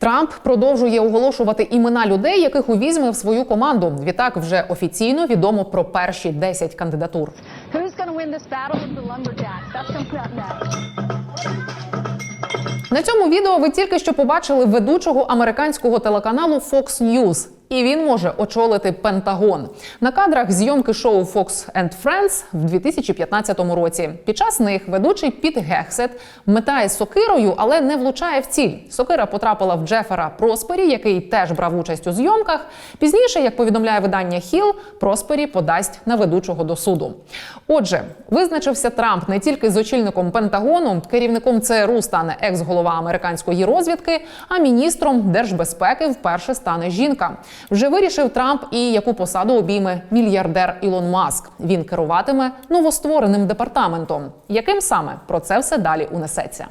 Трамп продовжує оголошувати імена людей, яких увізьме в свою команду. Відтак вже офіційно відомо про перші 10 кандидатур. На цьому відео ви тільки що побачили ведучого американського телеканалу Fox News. І він може очолити Пентагон на кадрах зйомки шоу Fox and Friends в 2015 році. Під час них ведучий Піт Гексет метає сокирою, але не влучає в ціль. Сокира потрапила в Джефера Проспері, який теж брав участь у зйомках. Пізніше, як повідомляє видання Хіл, Проспері подасть на ведучого до суду. Отже, визначився Трамп не тільки з очільником Пентагону, керівником ЦРУ стане екс-голова американської розвідки, а міністром держбезпеки вперше стане жінка. Вже вирішив Трамп і яку посаду обійме мільярдер Ілон Маск. Він керуватиме новоствореним департаментом. Яким саме про це все далі унесеться?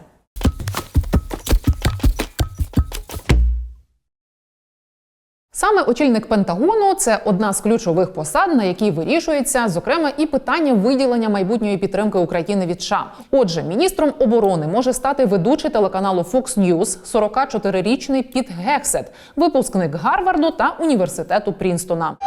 Саме очільник Пентагону це одна з ключових посад, на якій вирішується, зокрема, і питання виділення майбутньої підтримки України від США. Отже, міністром оборони може стати ведучий телеканалу Fox News 44-річний Піт Гексет, випускник Гарварду та університету Прінстона.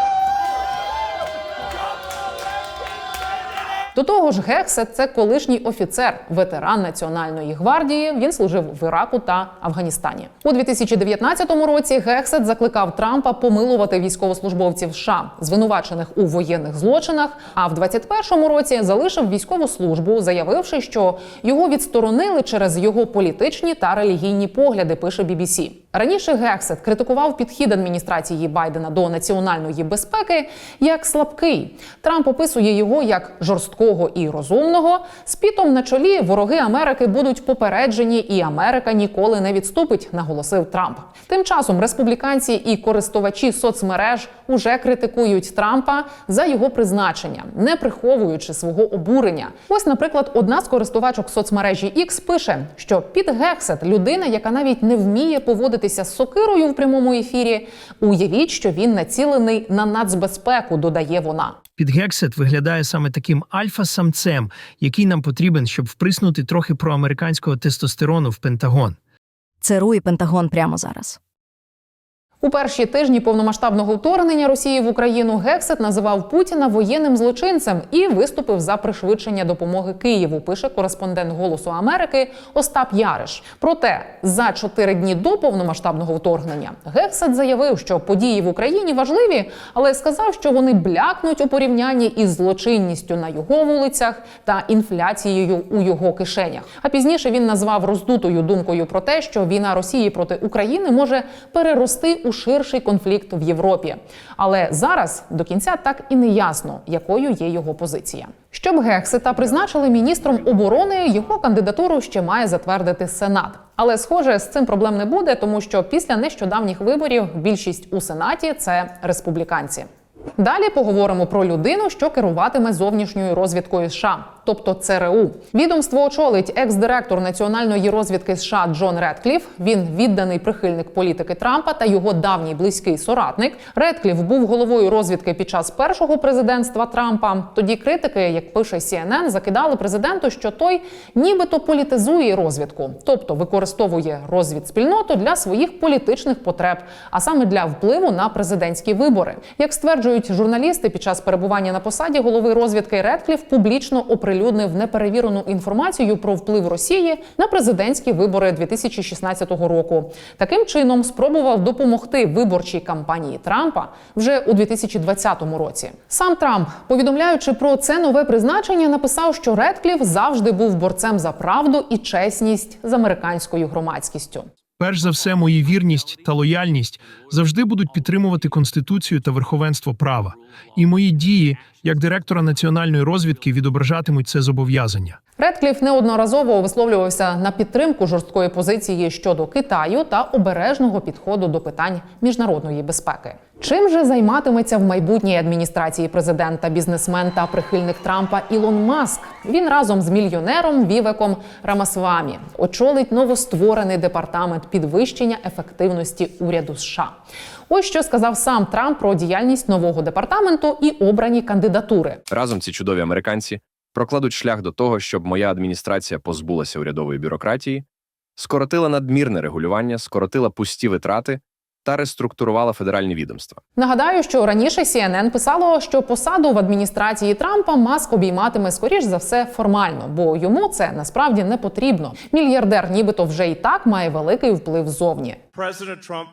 До того ж, Гексет це колишній офіцер, ветеран Національної гвардії. Він служив в Іраку та Афганістані. У 2019 році Гексет закликав Трампа помилувати військовослужбовців США, звинувачених у воєнних злочинах. А в 2021 році залишив військову службу, заявивши, що його відсторонили через його політичні та релігійні погляди. Пише BBC. Раніше Гексет критикував підхід адміністрації Байдена до національної безпеки як слабкий. Трамп описує його як жорсткого і розумного. З пітом на чолі вороги Америки будуть попереджені, і Америка ніколи не відступить, наголосив Трамп. Тим часом республіканці і користувачі соцмереж уже критикують Трампа за його призначення, не приховуючи свого обурення. Ось, наприклад, одна з користувачок соцмережі X пише, що Піт Гексет людина, яка навіть не вміє поводитися з сокирою в прямому ефірі. Уявіть, що він націлений на нацбезпеку, додає вона. Підгексет виглядає саме таким альфа-самцем, який нам потрібен, щоб вприснути трохи проамериканського тестостерону в Пентагон. Це і Пентагон прямо зараз. У перші тижні повномасштабного вторгнення Росії в Україну Гексет називав Путіна воєнним злочинцем і виступив за пришвидшення допомоги Києву. Пише кореспондент Голосу Америки Остап Яриш. Проте за чотири дні до повномасштабного вторгнення Гексет заявив, що події в Україні важливі, але сказав, що вони блякнуть у порівнянні із злочинністю на його вулицях та інфляцією у його кишенях. А пізніше він назвав роздутою думкою про те, що війна Росії проти України може перерости у ширший конфлікт в Європі. Але зараз до кінця так і не ясно, якою є його позиція. Щоб Гексета призначили міністром оборони, його кандидатуру ще має затвердити Сенат. Але схоже, з цим проблем не буде, тому що після нещодавніх виборів більшість у сенаті це республіканці. Далі поговоримо про людину, що керуватиме зовнішньою розвідкою США, тобто ЦРУ. Відомство очолить екс-директор національної розвідки США Джон Редкліф. Він відданий прихильник політики Трампа та його давній близький соратник. Редкліф був головою розвідки під час першого президентства Трампа. Тоді критики, як пише CNN, закидали президенту, що той нібито політизує розвідку, тобто використовує розвідспільноту для своїх політичних потреб, а саме для впливу на президентські вибори. Як стверджують журналісти, під час перебування на посаді голови розвідки Редкліф публічно оприлюднив неперевірену інформацію про вплив Росії на президентські вибори 2016 року. Таким чином спробував допомогти виборчій кампанії Трампа вже у 2020 році. Сам Трамп, повідомляючи про це нове призначення, написав, що Редкліф завжди був борцем за правду і чесність з американською громадськістю. Перш за все, мої вірність та лояльність завжди будуть підтримувати конституцію та верховенство права. І мої дії як директора національної розвідки відображатимуть це зобов'язання. Редкліф неодноразово висловлювався на підтримку жорсткої позиції щодо Китаю та обережного підходу до питань міжнародної безпеки. Чим же займатиметься в майбутній адміністрації президента бізнесмен та прихильник Трампа Ілон Маск? Він разом з мільйонером Вівеком Рамасвамі очолить новостворений департамент підвищення ефективності уряду США. Ось що сказав сам Трамп про діяльність нового департаменту і обрані кандидатури. Разом ці чудові американці прокладуть шлях до того, щоб моя адміністрація позбулася урядової бюрократії скоротила надмірне регулювання, скоротила пусті витрати та реструктурувала федеральні відомства. Нагадаю, що раніше CNN писало, що посаду в адміністрації Трампа Маск обійматиме скоріш за все формально, бо йому це насправді не потрібно. Мільярдер, нібито вже і так має великий вплив зовні.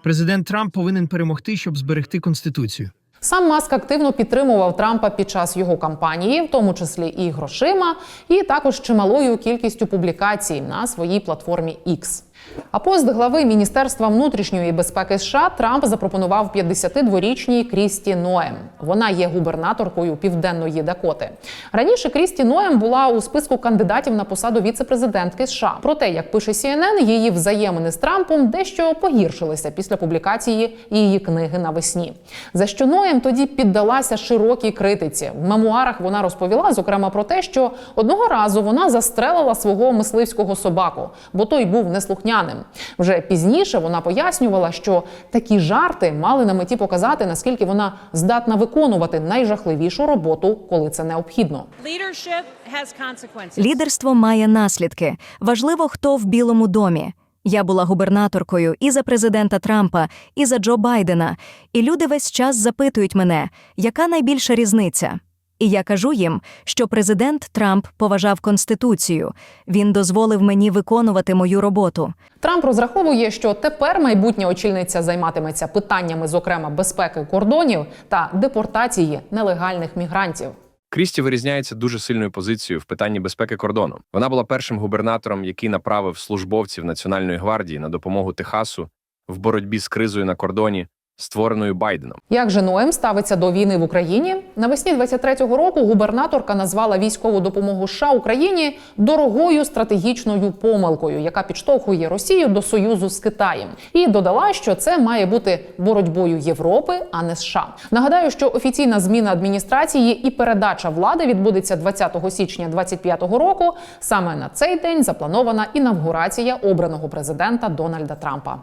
Президент Трамп повинен перемогти, щоб зберегти конституцію. Сам Маск активно підтримував Трампа під час його кампанії, в тому числі і грошима, і також чималою кількістю публікацій на своїй платформі X. А пост глави Міністерства внутрішньої безпеки США Трамп запропонував 52-річній Крісті Ноем. Вона є губернаторкою південної Дакоти. Раніше Крісті Ноем була у списку кандидатів на посаду віце-президентки США. Проте, як пише CNN, її взаємини з Трампом дещо погіршилися після публікації її книги навесні. За що Ноєм тоді піддалася широкій критиці. В мемуарах вона розповіла зокрема про те, що одного разу вона застрелила свого мисливського собаку, бо той був неслухняним. Вже пізніше вона пояснювала, що такі жарти мали на меті показати, наскільки вона здатна виконувати найжахливішу роботу, коли це необхідно. Лідерство має наслідки. Важливо, хто в Білому домі. Я була губернаторкою і за президента Трампа, і за Джо Байдена. І люди весь час запитують мене, яка найбільша різниця? І я кажу їм, що президент Трамп поважав конституцію. Він дозволив мені виконувати мою роботу. Трамп розраховує, що тепер майбутня очільниця займатиметься питаннями, зокрема безпеки кордонів та депортації нелегальних мігрантів. Крісті вирізняється дуже сильною позицією в питанні безпеки кордону. Вона була першим губернатором, який направив службовців Національної гвардії на допомогу Техасу в боротьбі з кризою на кордоні, створеною Байденом. Як же Ноем ставиться до війни в Україні? Навесні 23-го року губернаторка назвала військову допомогу США Україні дорогою стратегічною помилкою, яка підштовхує Росію до союзу з Китаєм, і додала, що це має бути боротьбою Європи, а не США. Нагадаю, що офіційна зміна адміністрації і передача влади відбудеться 20 січня 25-го року. Саме на цей день запланована інавгурація обраного президента Дональда Трампа.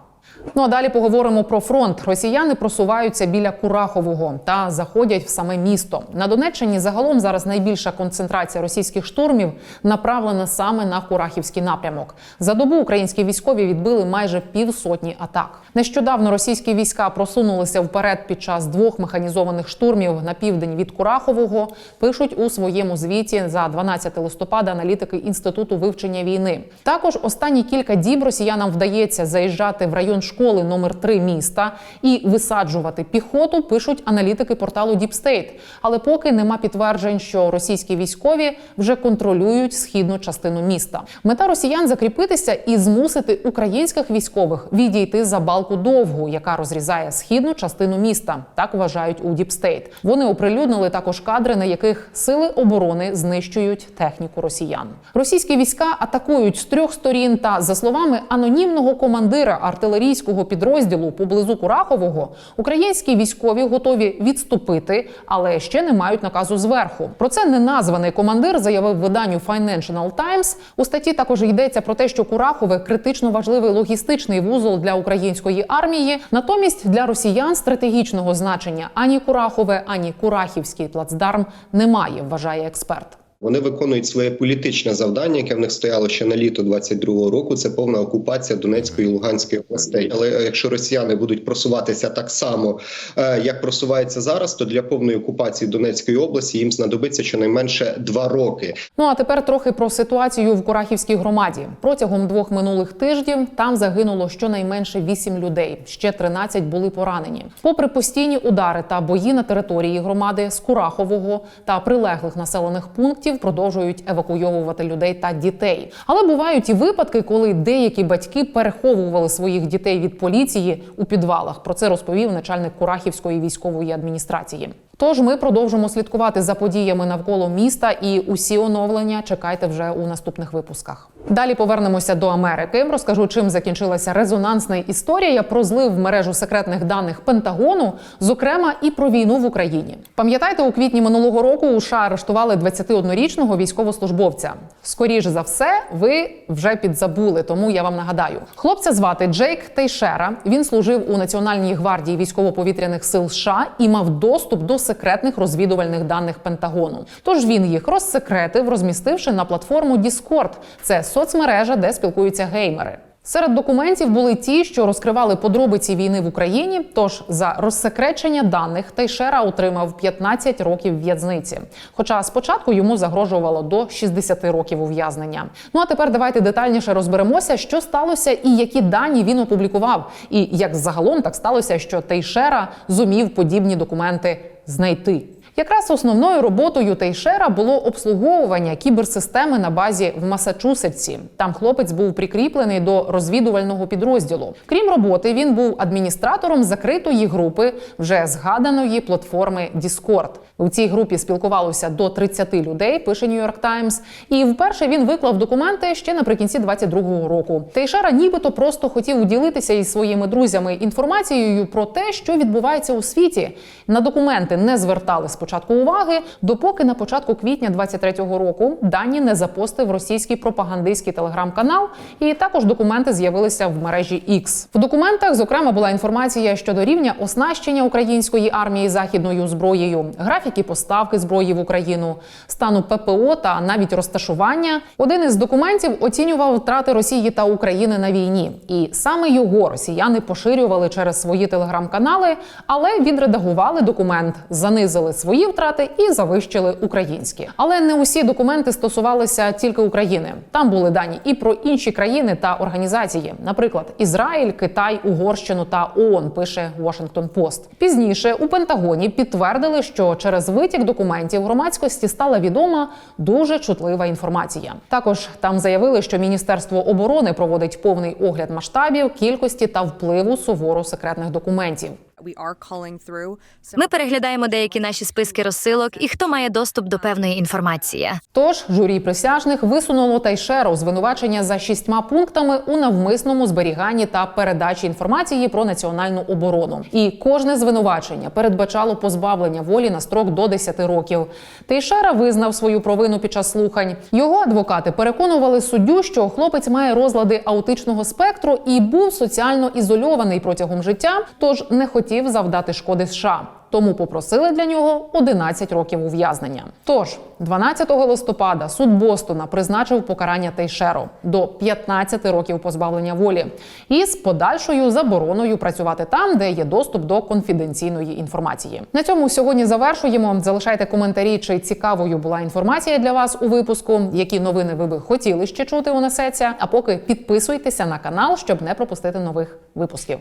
Ну а далі поговоримо про фронт. Росіяни просуваються біля Курахового та заходять в саме місто. На Донеччині загалом зараз найбільша концентрація російських штурмів направлена саме на Курахівський напрямок. За добу українські військові відбили майже півсотні атак. Нещодавно російські війська просунулися вперед під час двох механізованих штурмів на південь від Курахового. Пишуть у своєму звіті за 12 листопада аналітики інституту вивчення війни. Також останні кілька діб росіянам вдається заїжджати в район школи номер 3 міста і висаджувати піхоту. Пишуть аналітики порталу Deep State. Але поки нема підтверджень, що російські військові вже контролюють східну частину міста. Мета росіян закріпитися і змусити українських військових відійти за балку довгу, яка розрізає східну частину міста. Так вважають у Deep State. Вони оприлюднили також кадри, на яких сили оборони знищують техніку росіян. Російські війська атакують з трьох сторін. Та за словами анонімного командира артилерійського підрозділу поблизу Курахового, українські військові готові відступити, але ще не мають наказу зверху. Про це неназваний командир заявив виданню Financial Times. У статті також йдеться про те, що Курахове критично важливий логістичний вузол для української армії. Натомість для росіян стратегічного значення ані Курахове, ані Курахівський плацдарм немає, вважає експерт. Вони виконують своє політичне завдання, яке в них стояло ще на літо 22-го року. Це повна окупація Донецької і Луганської областей. Але якщо росіяни будуть просуватися так само, е, як просуваються зараз, то для повної окупації Донецької області їм знадобиться щонайменше два роки. Ну а тепер трохи про ситуацію в Курахівській громаді. Протягом двох минулих тижнів там загинуло щонайменше 8 людей. Ще 13 були поранені. Попри постійні удари та бої на території громади з Курахового та прилеглих населених пунктів продовжують евакуйовувати людей та дітей. Але бувають і випадки, коли деякі батьки переховували своїх дітей від поліції у підвалах. Про це розповів начальник Курахівської військової адміністрації. Тож ми продовжимо слідкувати за подіями навколо міста, і усі оновлення чекайте вже у наступних випусках. Далі повернемося до Америки. Розкажу, чим закінчилася резонансна історія про злив в мережу секретних даних Пентагону, зокрема і про війну в Україні. Пам'ятаєте, у квітні минулого року у США арештували 21-річного військовослужбовця. Скоріше за все, ви вже підзабули, тому я вам нагадаю. Хлопця звати Джейк Тейшера. Він служив у Національній гвардії військово-повітряних сил США і мав доступ до секретних розвідувальних даних Пентагону. Тож він їх розсекретив, розмістивши на платформу Discord. Це соцмережа, де спілкуються геймери. Серед документів були ті, що розкривали подробиці війни в Україні. Тож за розсекречення даних Тейшера отримав 15 років в'язниці. Хоча спочатку йому загрожувало до 60 років ув'язнення. Ну а тепер давайте детальніше розберемося, що сталося і які дані він опублікував, і як загалом так сталося, що Тейшера зумів подібні документи знайти. Якраз основною роботою Тейшера було обслуговування кіберсистеми на базі в Масачусетсі. Там хлопець був прикріплений до розвідувального підрозділу. Крім роботи, він був адміністратором закритої групи вже згаданої платформи Discord. У цій групі спілкувалося до 30 людей. Пише York Times. І вперше він виклав документи ще наприкінці 22-го року. Тейшера нібито просто хотів уділитися із своїми друзями інформацією про те, що відбувається у світі. На документи не звертали спочатку уваги, допоки на початку квітня 23-го року дані не запостив російський пропагандистський телеграм-канал, і також документи з'явилися в мережі X. В документах, зокрема, була інформація щодо рівня оснащення української армії західною зброєю, графіки поставки зброї в Україну, стану ППО та навіть розташування. Один із документів оцінював втрати Росії та України на війні, і саме його росіяни поширювали через свої телеграм-канали, але відредагували документ, занизили свої втрати і завищили українські. Але не усі документи стосувалися тільки України. Там були дані і про інші країни та організації, наприклад, Ізраїль, Китай, Угорщину та ООН, пише Washington Post. Пізніше у Пентагоні підтвердили, що через витік документів громадськості стала відома дуже чутлива інформація. Також там заявили, що Міністерство оборони проводить повний огляд масштабів, кількості та впливу суворо секретних документів. We are calling through some Ми переглядаємо деякі наші списки розсилок і хто має доступ до певної інформації. Тож журі присяжних висунуло Тайшеру звинувачення за шістьма пунктами у навмисному зберіганні та передачі інформації про національну оборону. І кожне звинувачення передбачало позбавлення волі на строк до 10 років. Тейшера визнав свою провину під час слухань. Його адвокати переконували суддю, що хлопець має розлади аутичного спектру і був соціально ізольований протягом життя, тож не хотів завдати шкоди США. Тому попросили для нього 11 років ув'язнення. Тож 12 листопада суд Бостона призначив покарання Тейшеро до 15 років позбавлення волі із подальшою забороною працювати там, де є доступ до конфіденційної інформації. На цьому сьогодні завершуємо. Залишайте коментарі, чи цікавою була інформація для вас у випуску, які новини ви би хотіли ще чути у несеться. А поки підписуйтеся на канал, щоб не пропустити нових випусків.